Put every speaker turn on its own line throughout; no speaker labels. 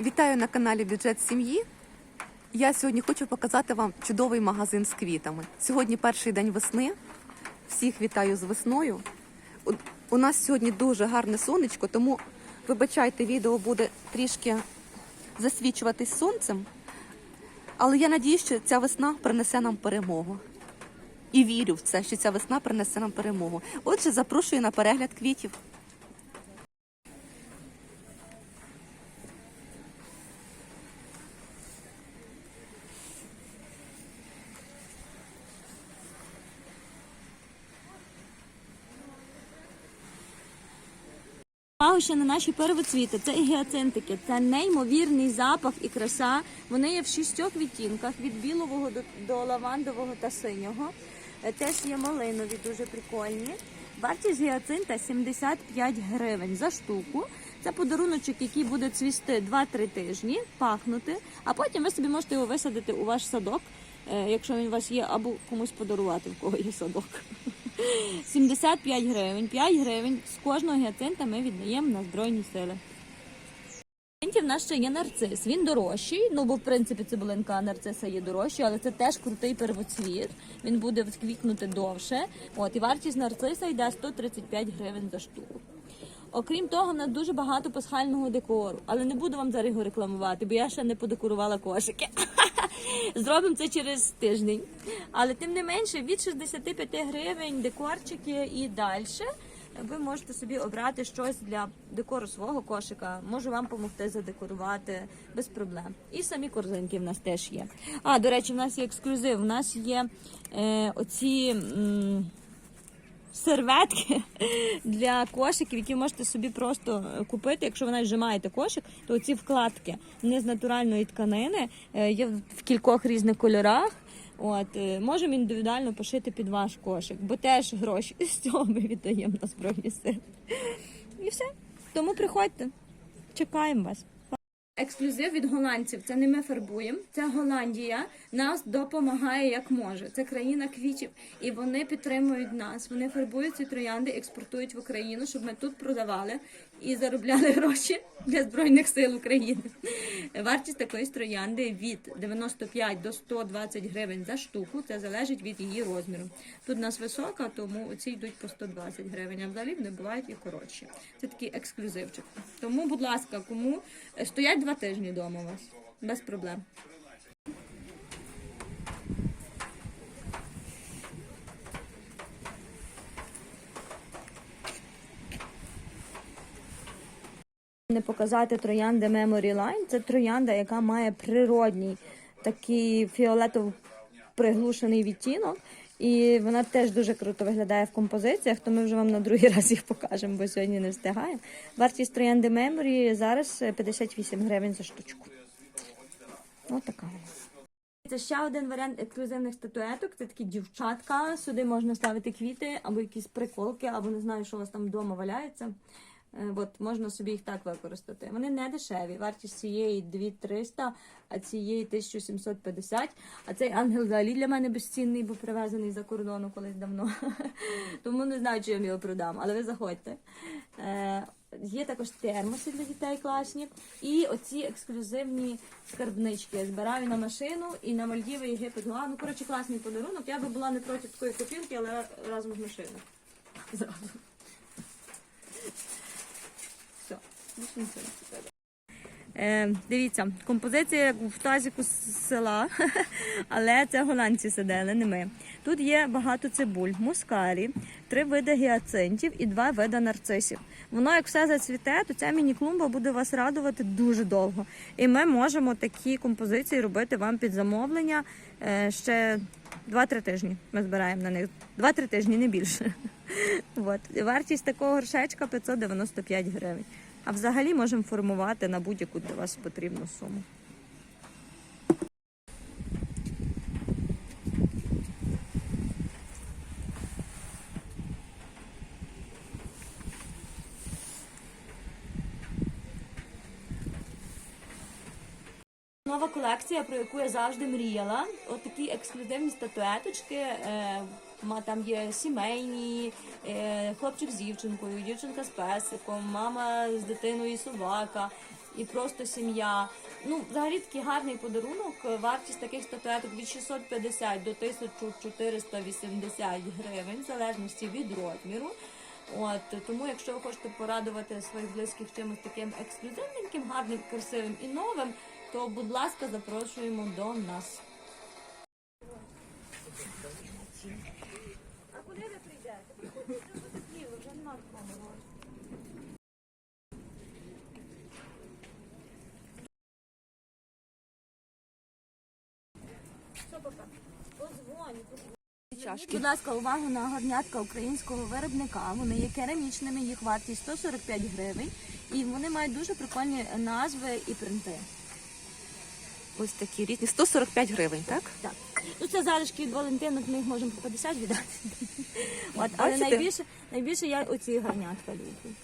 Вітаю на каналі Бюджет сім'ї. Я сьогодні хочу показати вам чудовий магазин з квітами. Сьогодні перший день весни. Всіх вітаю з весною. У- нас сьогодні дуже гарне сонечко, тому вибачайте, відео буде трішки засвічуватись сонцем. Але я надію, що ця весна принесе нам перемогу. І вірю в це, що ця весна принесе нам перемогу. Отже, запрошую на перегляд квітів.
Увагу ще на наші первоцвіти. Це гіацинтики. Це неймовірний запах і краса. Вони є в шістьох відтінках від білого до, до лавандового та синього. Е, Теж є малинові, дуже прикольні. Вартість гіацинта 75 гривень за штуку. Це подаруночок, який буде цвісти 2-3 тижні, пахнути, а потім ви собі можете його висадити у ваш садок, е, якщо він у вас є, або комусь подарувати, в кого є садок. 75 гривень, 5 гривень з кожного гіацинта ми віддаємо на Збройні сили. В нас ще є нарцис. Він дорожчий. Ну бо в принципі цибулинка нарциса є дорожча, але це теж крутий первоцвіт. Він буде квітнути довше. От і вартість нарциса йде 135 гривень за штуку. Окрім того, в нас дуже багато пасхального декору, але не буду вам зараз його рекламувати, бо я ще не подекорувала кошики. Зробимо це через тиждень. Але тим не менше, від 65 гривень декорчики і далі. Ви можете собі обрати щось для декору свого кошика. Можу вам допомогти задекорувати без проблем. І самі корзинки в нас теж є. А, до речі, в нас є ексклюзив. У нас є е, оці. м, серветки для кошиків, які можете собі просто е, купити. Якщо ви навіть зжимаєте кошик, то ці вкладки вони з натуральної тканини е, є в кількох різних кольорах. От е, можемо індивідуально пошити під ваш кошик, бо теж гроші з цього ми віддаємо на збройні сили. І все. Тому приходьте, чекаємо вас. Ексклюзив від голландців. Це не ми фарбуємо. Це Голландія нас допомагає як може. Це країна квітів, і вони підтримують нас. Вони фарбують ці троянди, експортують в Україну, щоб ми тут продавали і заробляли гроші для збройних сил України. Вартість такої троянди від 95 до 120 гривень за штуку. Це залежить від її розміру. Тут у нас висока, тому ці йдуть по 120 гривень. А взагалі вони бувають і коротші. Це такий ексклюзивчик. Тому, будь ласка, кому е, стоять два тижні вдома у вас без проблем. Не показати троянди Memory Line. Це троянда, яка має природній такий фіолетово приглушений відтінок. І вона теж дуже круто виглядає в композиціях, то ми вже вам на другий раз їх покажемо, бо сьогодні не встигаємо. Вартість троянди Memory зараз 58 гривень за штучку. Ось така вона. Це ще один варіант ексклюзивних статуеток. Це такі дівчатка. Сюди можна ставити квіти або якісь приколки, або не знаю, що у вас там вдома валяється. Е, От можна собі їх так використати. Вони не дешеві. Вартість цієї 2300, а цієї 1750. А цей ангел взагалі для мене безцінний, бо привезений за кордону колись давно. Тому не знаю, чи я його продам, але ви заходьте. Е, Є також термоси для дітей класні. І оці ексклюзивні скарбнички. Я збираю на машину і на Мальдіви, Єгипет. Гуа. Ну, коротше, класний подарунок. Я би була не проти такої копілки, але разом з машиною. Зразу. Все, більше нічого. Е, дивіться, композиція як в тазіку з села, але це голландці сидели, не ми. Тут є багато цибуль, мускарі, три види гіацинтів і два види нарцисів. Воно як все зацвіте, то ця міні-клумба буде вас радувати дуже довго. І ми можемо такі композиції робити вам під замовлення е, ще 2-3 тижні. Ми збираємо на них 2-3 тижні, не більше. От. Вартість такого горшечка 595 гривень. А взагалі можемо формувати на будь-яку для вас потрібну суму. Нова колекція, про яку я завжди мріяла. От такі ексклюзивні статуеточки. Там є сімейні, е, хлопчик з дівчинкою, дівчинка з песиком, мама з дитиною собака, і просто сім'я. Ну, взагалі такий гарний подарунок. Вартість таких статуеток від 650 до 1480 гривень, в залежності від розміру. От тому, якщо ви хочете порадувати своїх близьких чимось таким ексклюзивненьким, гарним, красивим і новим, то будь ласка, запрошуємо до нас. А куди ви прийдете? Приходьте до потерпіло, вже нема? Позвонь, позвонь.
Чашки.
Будь ласка, увагу на горнятка українського виробника. Вони є керамічними, їх вартість 145 гривень. І вони мають дуже прикольні назви і принти.
Ось такі різні. 145 гривень, так?
Так. Ну це залишки від Валентинок, ми їх можемо по 50 віддати. От, але
Бачите?
найбільше, найбільше я оці гарнятка люблю.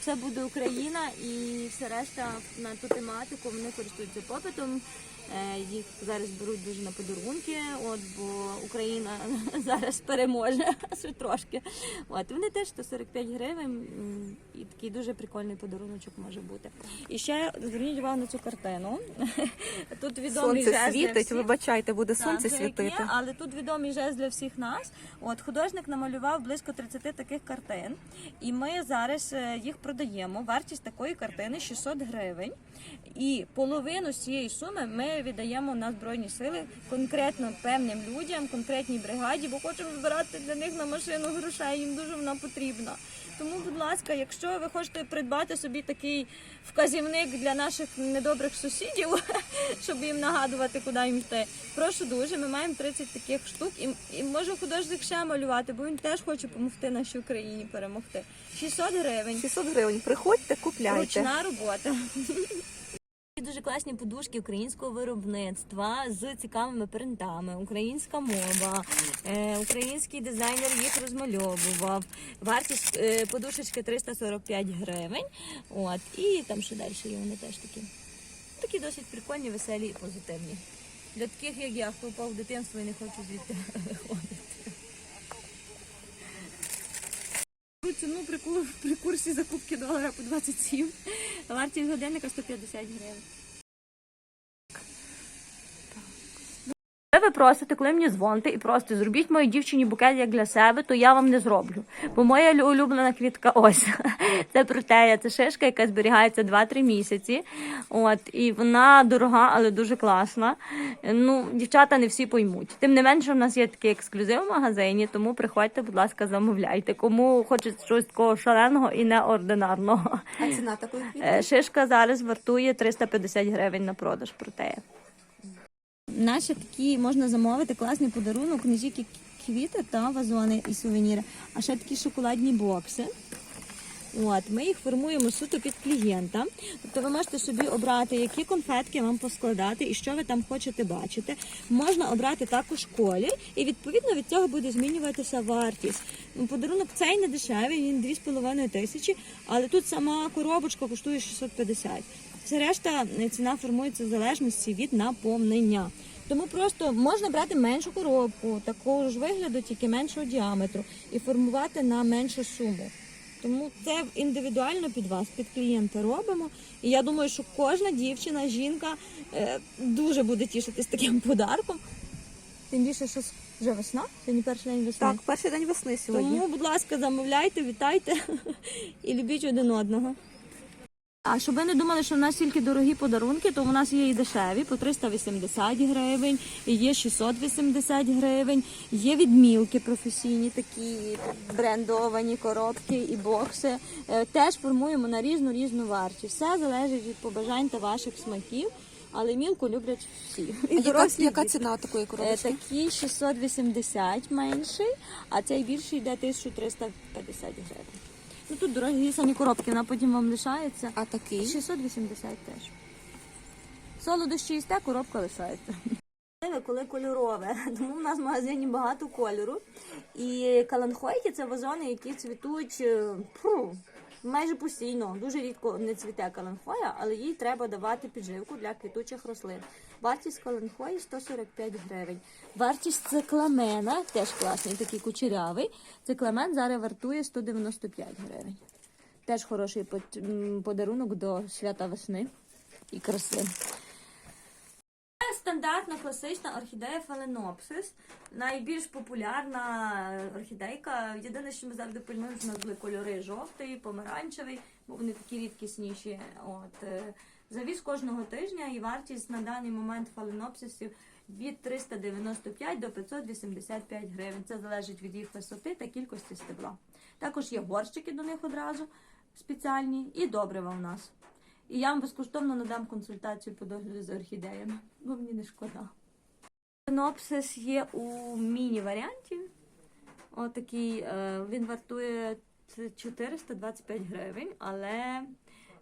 Це буде Україна і все решта на ту тематику вони користуються попитом. Е, Їх зараз беруть дуже на подарунки, от бо Україна зараз переможе трошки. От вони теж 145 гривень, і такий дуже прикольний подаруночок може бути. І ще зверніть увагу на цю картину. Тут відомий
Сонце
жест для
світить,
всіх.
вибачайте, буде
Так,
сонце світити.
Є, але тут відомий жест для всіх нас. От художник намалював близько 30 таких картин, і ми зараз е, їх продаємо. Вартість такої картини 600 гривень. І половину з цієї суми ми віддаємо на збройні сили конкретно певним людям, конкретній бригаді, бо хочемо збирати для них на машину грошей. Їм дуже вона потрібна. Тому, будь ласка, якщо ви хочете придбати собі такий вказівник для наших недобрих сусідів, щоб їм нагадувати, куди їм йти, прошу дуже. Ми маємо 30 таких штук, і, і може художник ще малювати, бо він теж хоче допомогти нашій Україні перемогти. 600 гривень.
600 гривень. Приходьте, купляйте.
Ручна робота. Дуже класні подушки українського виробництва з цікавими принтами, українська мова, е, український дизайнер їх розмальовував. Вартість е, подушечки 345 гривень. От і там ще далі є вони теж такі. Такі досить прикольні, веселі і позитивні. Для таких, як я, хто впав в дитинство і не хоче звідти виходити. Ціну при курсі закупки долара по 27. Вартість годинника 150 гривень. Просите, коли мені дзвоните і просто зробіть моїй дівчині букет як для себе, то я вам не зроблю. Бо моя лю- улюблена квітка ось. Це протея, це шишка, яка зберігається 2-3 місяці. От, і вона дорога, але дуже класна. Ну, дівчата не всі поймуть. Тим не менше, в нас є такий ексклюзив в магазині, тому приходьте, будь ласка, замовляйте. Кому хочеться щось такого шаленого і неординарного.
А ціна такої квітки?
Е, Шишка зараз вартує 350 гривень на продаж протея. Наші такі можна замовити класний подарунок, тільки квіти та вазони і сувеніри, а ще такі шоколадні бокси. От, ми їх формуємо суто під клієнта. Тобто ви можете собі обрати, які конфетки вам поскладати і що ви там хочете бачити. Можна обрати також колір, і відповідно від цього буде змінюватися вартість. Подарунок цей не дешевий, він 2,5 тисячі, але тут сама коробочка коштує 650. Все решта е, ціна формується в залежності від наповнення. Тому просто можна брати меншу коробку, такого ж вигляду, тільки меншого діаметру, і формувати на меншу суму. Тому це індивідуально під вас, під клієнта робимо. І я думаю, що кожна дівчина, жінка е, дуже буде тішитись таким подарком. Тим більше, що вже весна, сьогодні перший день весни.
Так, перший день весни сьогодні.
Тому, будь ласка, замовляйте, вітайте і любіть один одного. А щоб ви не думали, що в нас тільки дорогі подарунки, то в нас є і дешеві по 380 гривень, і є 680 гривень, є відмілки професійні, такі брендовані коробки і бокси. Е, Теж формуємо на різну різну вартість. Все залежить від побажань та ваших смаків, але мілку люблять всі. І
яка,
дорослі,
яка ціна такої
Е,
коробочки?
Такий 680 менший, а цей більший йде 1350 гривень. Ну тут дорогі самі коробки, вона потім вам лишається.
А такий?
680 теж. Солодощі їсте, коробка лишається. Коли кольорове, тому в нас в магазині багато кольору. І каланхойки це вазони, які цвітуть е, фу, майже постійно, дуже рідко не цвіте каленхоя, але їй треба давати підживку для квітучих рослин. Вартість каленхої 145 гривень. Вартість цикламена, теж класний, такий кучерявий. Цикламен зараз вартує 195 гривень. Теж хороший подарунок до свята весни і краси. Стандартна класична орхідея Фаленопсис. Найбільш популярна орхідейка. Єдине, що ми завжди пильнуємо, що у нас були кольори жовтий, помаранчевий, бо вони такі рідкісніші. От е, завіз кожного тижня і вартість на даний момент фаленопсисів від 395 до 585 гривень. Це залежить від їх висоти та кількості стебла. Також є горщики до них одразу спеціальні і добрива у нас. І я вам безкоштовно надам консультацію по догляду за орхідеями, бо мені не шкода. Фенопсис є у міні-варіанті. Отакий, е, він вартує 425 гривень, але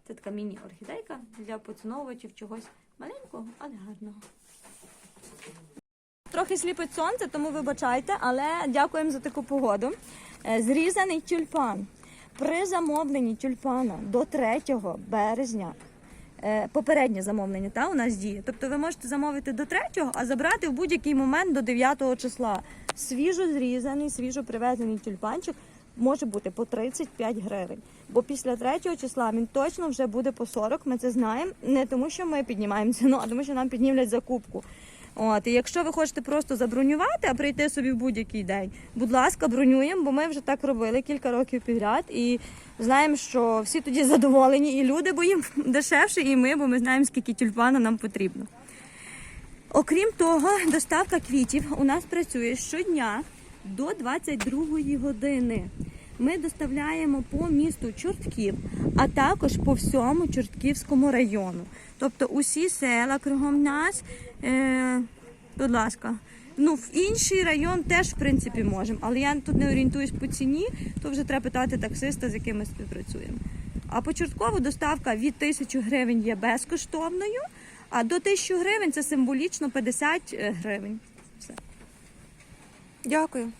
це така міні-орхідейка для поціновувачів чогось маленького, але гарного. Трохи сліпить сонце, тому вибачайте, але дякуємо за таку погоду. Е, Зрізаний тюльпан. При замовленні тюльпана до 3 березня. е, Попереднє замовлення та у нас діє. Тобто ви можете замовити до 3, а забрати в будь-який момент до 9 числа. Свіжо зрізаний, свіжо привезений тюльпанчик може бути по 35 гривень. Бо після 3 числа він точно вже буде по 40. Ми це знаємо. Не тому, що ми піднімаємо ціну, а тому, що нам піднімлять закупку. От, і якщо ви хочете просто забронювати, а прийти собі в будь-який день, будь ласка, бронюємо, бо ми вже так робили кілька років підряд і знаємо, що всі тоді задоволені, і люди, бо їм дешевше, і ми, бо ми знаємо, скільки тюльпана нам потрібно. Окрім того, доставка квітів у нас працює щодня до 22 години. Ми доставляємо по місту Чортків, а також по всьому Чортківському району. Тобто усі села кругом нас, е, будь ласка. Ну, в інший район теж, в принципі, можемо. Але я тут не орієнтуюсь по ціні, то вже треба питати таксиста, з яким ми співпрацюємо. А по Чорткову доставка від 1000 гривень є безкоштовною, а до 1000 гривень це символічно 50 гривень.
Дякую.